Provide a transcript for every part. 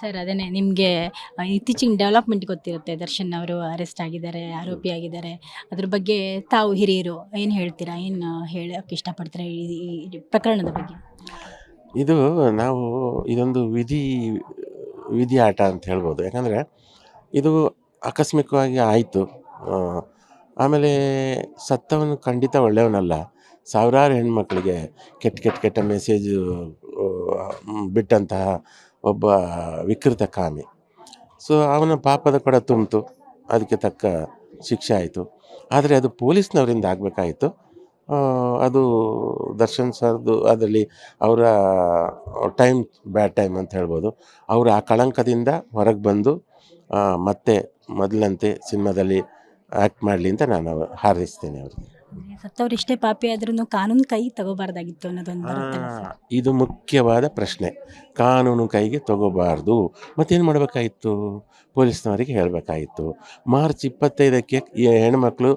Sir ಅದೇನೆ ನಿಮಗೆ ಇತ್ತೀಚಿನ ಡೆವಲಪ್ಮೆಂಟ್ ಗೊತ್ತಿರುತ್ತೆ. ದರ್ಶನ್ ಅವರು ಅರೆಸ್ಟ್ ಆಗಿದ್ದಾರೆ, ಆರೋಪಿ ಆಗಿದ್ದಾರೆ. ಅದ್ರ ಬಗ್ಗೆ ತಾವು ಹಿರಿಯರು ಏನು ಹೇಳ್ತೀರಾ? ಏನು ಹೇಳೋಕೆ ಇಷ್ಟಪಡ್ತೀರಾ ಈ ಪ್ರಕರಣದ ಬಗ್ಗೆ? ಇದು ನಾವು ಇದೊಂದು ವಿಧಿ ವಿಧಿ ಆಟ ಅಂತ ಹೇಳ್ಬೋದು. ಯಾಕಂದರೆ ಇದು ಆಕಸ್ಮಿಕವಾಗಿ ಆಯಿತು. ಆಮೇಲೆ ಸತ್ತವನು ಖಂಡಿತ ಒಳ್ಳೆಯವನಲ್ಲ. ಸಾವಿರಾರು ಹೆಣ್ಮಕ್ಳಿಗೆ ಕೆಟ್ಟ ಕೆಟ್ಟ ಕೆಟ್ಟ ಮೆಸೇಜು ಬಿಟ್ಟಂತಹ ಒಬ್ಬ ವಿಕೃತ ಕಾಮಿ. ಸೊ ಅವನ ಪಾಪದ ಕೂಡ ತುಂಬಿತು. ಅದಕ್ಕೆ ತಕ್ಕ ಶಿಕ್ಷೆ ಆಯಿತು. ಆದರೆ ಅದು ಪೊಲೀಸ್ನವರಿಂದ ಆಗಬೇಕಾಯಿತು. ಅದು ದರ್ಶನ್ ಸರ್ದು ಅದರಲ್ಲಿ ಅವರ ಟೈಮ್, ಬ್ಯಾಡ್ ಟೈಮ್ ಅಂತ ಹೇಳ್ಬೋದು. ಅವರು ಆ ಕಳಂಕದಿಂದ ಹೊರಗೆ ಬಂದು ಮತ್ತೆ ಮೊದಲಂತೆ ಸಿನಿಮಾದಲ್ಲಿ ಆ್ಯಕ್ಟ್ ಮಾಡಲಿ ಅಂತ ನಾನು ಹಾರೈಸ್ತೇನೆ ಅವ್ರಿಗೆ. ಸತ್ತವ್ರು ಎಷ್ಟೇ ಪಾಪಿ ಆದ್ರೂ ಕಾನೂನು ಕೈ ತಗೋಬಾರ್ದಾಗಿತ್ತು ಅನ್ನೋದೊಂದು ಬರುತ್ತಲ್ಲ ಸರ್ ಇದು ಮುಖ್ಯವಾದ ಪ್ರಶ್ನೆ. ಕಾನೂನು ಕೈಗೆ ತಗೋಬಾರ್ದು. ಮತ್ತೇನು ಮಾಡಬೇಕಾಗಿತ್ತು? ಪೊಲೀಸ್ನವರಿಗೆ ಹೇಳಬೇಕಾಗಿತ್ತು. ಮಾರ್ಚ್ ಇಪ್ಪತ್ತೈದಕ್ಕೆ ಈ ಹೆಣ್ಮಕ್ಳು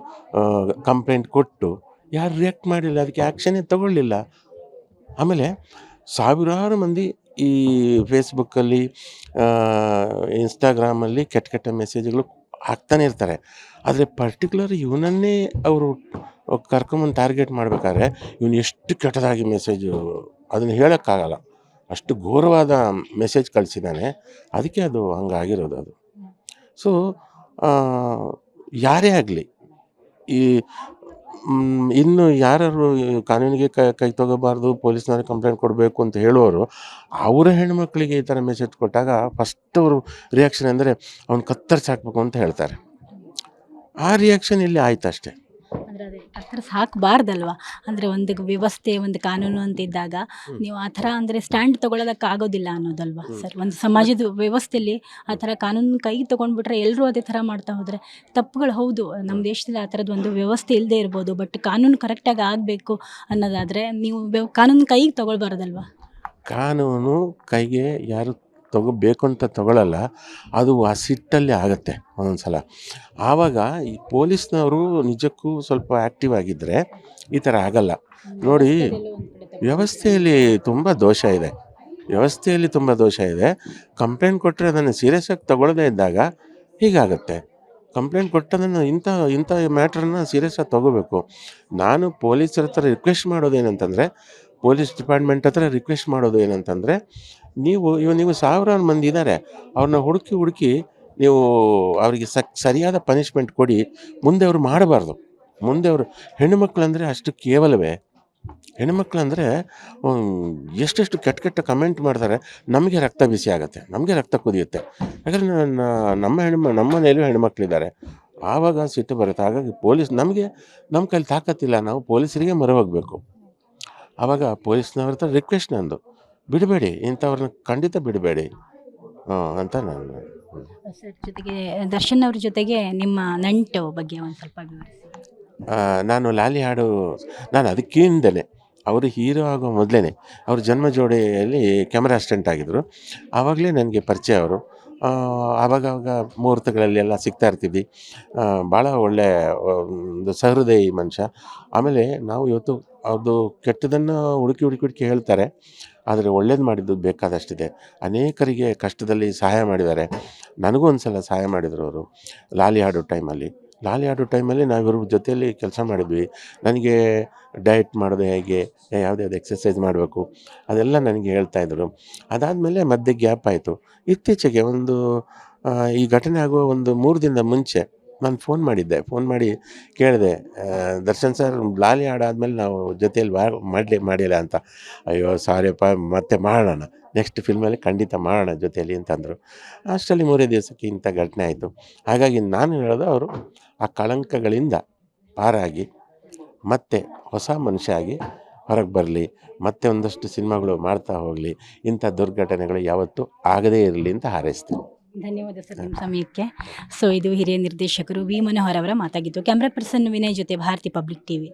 ಕಂಪ್ಲೇಂಟ್ ಕೊಟ್ಟು ಯಾರು ರಿಯಾಕ್ಟ್ ಮಾಡಿಲ್ಲ ಅದಕ್ಕೆ ಆ್ಯಕ್ಷನೇ ತಗೊಳ್ಳಿಲ್ಲ. ಆಮೇಲೆ ಸಾವಿರಾರು ಮಂದಿ ಈ ಫೇಸ್ಬುಕ್ಕಲ್ಲಿ ಇನ್ಸ್ಟಾಗ್ರಾಮಲ್ಲಿ ಕೆಟ್ಟ ಕೆಟ್ಟ ಮೆಸೇಜ್ಗಳು ಹಾಕ್ತಾನೆ ಇರ್ತಾರೆ. ಆದರೆ ಪರ್ಟಿಕ್ಯುಲರ್ ಇವನನ್ನೇ ಅವರು ಕರ್ಕೊಂಬಂದು ಟಾರ್ಗೆಟ್ ಮಾಡಬೇಕಾದ್ರೆ ಇವನು ಎಷ್ಟು ಕೆಟ್ಟದಾಗಿ ಮೆಸೇಜು ಅದನ್ನು ಹೇಳೋಕ್ಕಾಗಲ್ಲ. ಅಷ್ಟು ಘೋರವಾದ ಮೆಸೇಜ್ ಕಳಿಸಿದ್ದಾನೆ ಅದಕ್ಕೆ ಅದು ಹಂಗಾಗಿರೋದು ಅದು. ಸೊ ಯಾರೇ ಆಗಲಿ ಈ ಇನ್ನು ಯಾರ್ಯಾರು ಕಾನೂನಿಗೆ ಕೈ ಕೈ ತೊಗೋಬಾರ್ದು, ಪೊಲೀಸ್ನವ್ರಿಗೆ ಕಂಪ್ಲೇಂಟ್ ಕೊಡಬೇಕು ಅಂತ ಹೇಳುವವರು ಅವರ ಹೆಣ್ಮಕ್ಳಿಗೆ ಈ ಥರ ಮೆಸೇಜ್ ಕೊಟ್ಟಾಗ ಫಸ್ಟ್ ಅವರು ರಿಯಾಕ್ಷನ್ ಅಂದರೆ ಅವ್ನು ಕತ್ತರಿಸಿ ಹಾಕಬೇಕು" ಅಂತ ಹೇಳ್ತಾರೆ. ಆ ರಿಯಾಕ್ಷನ್ ಇಲ್ಲಿ ಆಯ್ತು ಅಷ್ಟೇ ಅಂದರೆ ಅದೇ ಆ ಥರ ಸಾಕಬಾರ್ದಲ್ವಾ? ಅಂದ್ರೆ ಒಂದು ವ್ಯವಸ್ಥೆ ಒಂದು ಕಾನೂನು ಅಂತ ಇದ್ದಾಗ ನೀವು ಆ ಅಂದ್ರೆ ಅಂದರೆ ಸ್ಟ್ಯಾಂಡ್ ತಗೊಳ್ಳೋದಕ್ಕೆ ಆಗೋದಿಲ್ಲ ಅನ್ನೋದಲ್ವಾ? ಸರ್ ಒಂದು ಸಮಾಜದ ವ್ಯವಸ್ಥೆಯಲ್ಲಿ ಆ ಥರ ಕಾನೂನು ಕೈ ತಗೊಂಡ್ಬಿಟ್ರೆ ಎಲ್ಲರೂ ಅದೇ ತರ ಮಾಡ್ತಾ ಹೋದ್ರೆ ತಪ್ಪುಗಳು ಹೌದು. ನಮ್ಮ ದೇಶದಲ್ಲಿ ಆ ಥರದ್ದು ಒಂದು ವ್ಯವಸ್ಥೆ ಇಲ್ಲದೆ ಇರ್ಬೋದು ಬಟ್ ಕಾನೂನು ಕರೆಕ್ಟಾಗಿ ಆಗಬೇಕು ಅನ್ನೋದಾದ್ರೆ ನೀವು ಕಾನೂನು ಕೈಗೆ ತಗೊಳ್ಬಾರ್ದಲ್ವಾ? ಕಾನೂನು ಕೈಗೆ ಯಾರು ತಗೋಬೇಕು ಅಂತ ತಗೊಳ್ಳಲ್ಲ ಅದು ಆ ಸಿಟ್ಟಲ್ಲಿ ಆಗುತ್ತೆ ಒಂದೊಂದು ಸಲ ಆವಾಗ ಈ ಪೊಲೀಸ್ನವರು ನಿಜಕ್ಕೂ ಸ್ವಲ್ಪ ಆ್ಯಕ್ಟಿವ್ ಆಗಿದ್ದರೆ ಈ ಥರ ಆಗಲ್ಲ. ನೋಡಿ, ವ್ಯವಸ್ಥೆಯಲ್ಲಿ ತುಂಬ ದೋಷ ಇದೆ. ವ್ಯವಸ್ಥೆಯಲ್ಲಿ ತುಂಬ ದೋಷ ಇದೆ. ಕಂಪ್ಲೇಂಟ್ ಕೊಟ್ಟರೆ ಅದನ್ನು ಸೀರಿಯಸ್ ಆಗಿ ತಗೊಳ್ಳದೇ ಇದ್ದಾಗ ಹೀಗಾಗುತ್ತೆ. ಕಂಪ್ಲೇಂಟ್ ಕೊಟ್ಟದನ್ನು ಇಂಥ ಇಂಥ ಮ್ಯಾಟ್ರನ್ನ ಸೀರಿಯಸ್ಸಾಗಿ ತೊಗೋಬೇಕು. ನಾನು ಪೊಲೀಸರ ಹತ್ರ ರಿಕ್ವೆಸ್ಟ್ ಮಾಡೋದೇನಂತಂದರೆ ಪೊಲೀಸ್ ಡಿಪಾರ್ಟ್ಮೆಂಟ್ ಹತ್ರ ರಿಕ್ವೆಸ್ಟ್ ಮಾಡೋದು ಏನಂತಂದರೆ, ನೀವು ಇವ ನೀವು ಸಾವಿರಾರು ಮಂದಿ ಇದ್ದಾರೆ ಅವ್ರನ್ನ ಹುಡುಕಿ ಹುಡುಕಿ ನೀವು ಅವರಿಗೆ ಸರಿಯಾದ ಪನಿಷ್ಮೆಂಟ್ ಕೊಡಿ, ಮುಂದೆ ಅವರು ಮಾಡಬಾರ್ದು. ಮುಂದೆ ಅವರು, ಹೆಣ್ಣುಮಕ್ಳಂದರೆ ಅಷ್ಟು ಕೇವಲವೇ. ಹೆಣ್ಮಕ್ಳಂದರೆ ಎಷ್ಟೆಷ್ಟು ಕೆಟ್ಟ ಕೆಟ್ಟ ಕಮೆಂಟ್ ಮಾಡ್ತಾರೆ, ನಮಗೆ ರಕ್ತ ಬಿಸಿ ಆಗುತ್ತೆ, ನಮಗೆ ರಕ್ತ ಕುದಿಯುತ್ತೆ. ಯಾಕಂದರೆ ನಮ್ಮ ಹೆಣ್ಣು ನಮ್ಮ ಮನೆಯಲ್ಲೂ ಹೆಣ್ಮಕ್ಳಿದ್ದಾರೆ ಆವಾಗ ಸಿಟ್ಟು ಬರುತ್ತೆ. ಹಾಗಾಗಿ ಪೊಲೀಸ್ ನಮಗೆ ನಮ್ಮ ಕೈಲಿ ತಾಕತ್ತಿಲ್ಲ. ನಾವು ಪೊಲೀಸರಿಗೆ ಮರವಾಗಬೇಕು. ಆವಾಗ ಪೊಲೀಸ್ನವ್ರ ಹತ್ರ ರಿಕ್ವೆಸ್ಟ್ ನಂದು. ಬಿಡಬೇಡಿ ಇಂಥವ್ರನ್ನ ಖಂಡಿತ ಬಿಡಬೇಡಿ. ಅಂತ ನಾನು ಸರ್ ಜೊತೆಗೆ ದರ್ಶನ್ ಅವ್ರ ಜೊತೆಗೆ ನಿಮ್ಮ ನಂಟು ಬಗ್ಗೆ ಒಂದು ಸ್ವಲ್ಪ ವಿವರಿಸಿ. ಆ, ನಾನು ಲಾಲಿ ಹಾಡು ನಾನು ಅದಕ್ಕಿಂದಲೇ ಅವರು ಹೀರೋ ಆಗೋ ಮೊದಲೇ ಅವ್ರ ಜನ್ಮ ಜೋಡಿಯಲ್ಲಿ ಕ್ಯಾಮ್ರಾ ಅಸಿಸ್ಟೆಂಟ್ ಆಗಿದ್ದರು ಆವಾಗಲೇ ನನಗೆ ಪರಿಚಯ ಅವರು. ಆ, ಆವಾಗ ಆವಾಗ ಮುಹೂರ್ತಗಳಲ್ಲಿ ಎಲ್ಲ ಸಿಗ್ತಾ ಇರ್ತೀವಿ. ಭಾಳ ಒಳ್ಳೆ ಒಂದು ಸಹೃದಯಿ ಮನುಷ್ಯ. ಆಮೇಲೆ ನಾವು ಇವತ್ತು ಅದು ಕೆಟ್ಟದನ್ನು ಹುಡುಕಿ ಹುಡುಕಿ ಹುಡುಕಿ ಹೇಳ್ತಾರೆ. ಆದರೆ ಒಳ್ಳೇದು ಮಾಡಿದ್ದು ಬೇಕಾದಷ್ಟಿದೆ. ಅನೇಕರಿಗೆ ಕಷ್ಟದಲ್ಲಿ ಸಹಾಯ ಮಾಡಿದ್ದಾರೆ. ನನಗೂ ಒಂದು ಸಲ ಸಹಾಯ ಮಾಡಿದರು ಅವರು. ಲಾಲಿ ಹಾಡೋ ಟೈಮಲ್ಲಿ ಲಾಲಿ ಆಡೋ ಟೈಮಲ್ಲಿ ನಾವಿವ್ರ ಜೊತೆಯಲ್ಲಿ ಕೆಲಸ ಮಾಡಿದ್ವಿ. ನನಗೆ ಡಯಟ್ ಮಾಡೋದು ಹೇಗೆ, ಯಾವ್ದು ಯಾವ್ದು ಎಕ್ಸಸೈಸ್ ಮಾಡಬೇಕು, ಅದೆಲ್ಲ ನನಗೆ ಹೇಳ್ತಾಯಿದ್ರು ಅದಾದಮೇಲೆ ಮಧ್ಯೆ ಗ್ಯಾಪ್ ಆಯಿತು. ಇತ್ತೀಚೆಗೆ ಒಂದು ಈ ಘಟನೆ ಆಗುವ ಒಂದು ಮೂರು ದಿನದ ಮುಂಚೆ ನಾನು ಫೋನ್ ಮಾಡಿದ್ದೆ ಫೋನ್ ಮಾಡಿ ಕೇಳಿದೆ ದರ್ಶನ್ ಸರ್ ಲಾಲಿ ಆಡಾದ್ಮೇಲೆ ನಾವು ಜೊತೆಯಲ್ಲಿ ಮಾಡಲಿ, ಮಾಡಿಲ್ಲ ಅಂತ. ಅಯ್ಯೋ, ಸಾರಿಯಪ್ಪ, ಮತ್ತೆ ಮಾಡೋಣ ನೆಕ್ಸ್ಟ್ ಫಿಲ್ಮಲ್ಲಿ ಖಂಡಿತ ಮಾಡೋಣ ಜೊತೆಯಲ್ಲಿ ಅಂತಂದರು ಅಷ್ಟರಲ್ಲಿ ಮೂರೇ ದಿವಸಕ್ಕೆ ಇಂಥ ಘಟನೆ ಆಯಿತು. ಹಾಗಾಗಿ ನಾನು ಹೇಳೋದು ಅವರು, ಆ ಕಳಂಕಗಳಿಂದ ಪಾರಾಗಿ, ಮತ್ತೆ ಹೊಸ ಮನುಷ್ಯ ಆಗಿ ಹೊರಗೆ ಬರಲಿ, ಮತ್ತೆ ಒಂದಷ್ಟು ಸಿನಿಮಾಗಳು ಮಾಡ್ತಾ ಹೋಗಲಿ, ಇಂಥ ದುರ್ಘಟನೆಗಳು ಯಾವತ್ತೂ ಆಗದೇ ಇರಲಿ ಅಂತ ಹಾರೈಸ್ತೀನಿ. ಧನ್ಯವಾದ ಸರ್ ನಿಮ್ಮ ಸಮಯಕ್ಕೆ ಸೊ ಇದು ಹಿರಿಯ ನಿರ್ದೇಶಕರು ವಿ ಮನೋಹರ್ ಅವರ ಮಾತಾಗಿತ್ತು ಕ್ಯಾಮ್ರಾ ಪರ್ಸನ್ ವಿನಯ್ ಜೊತೆ ಭಾರತಿ ಪಬ್ಲಿಕ್ ಟಿವಿ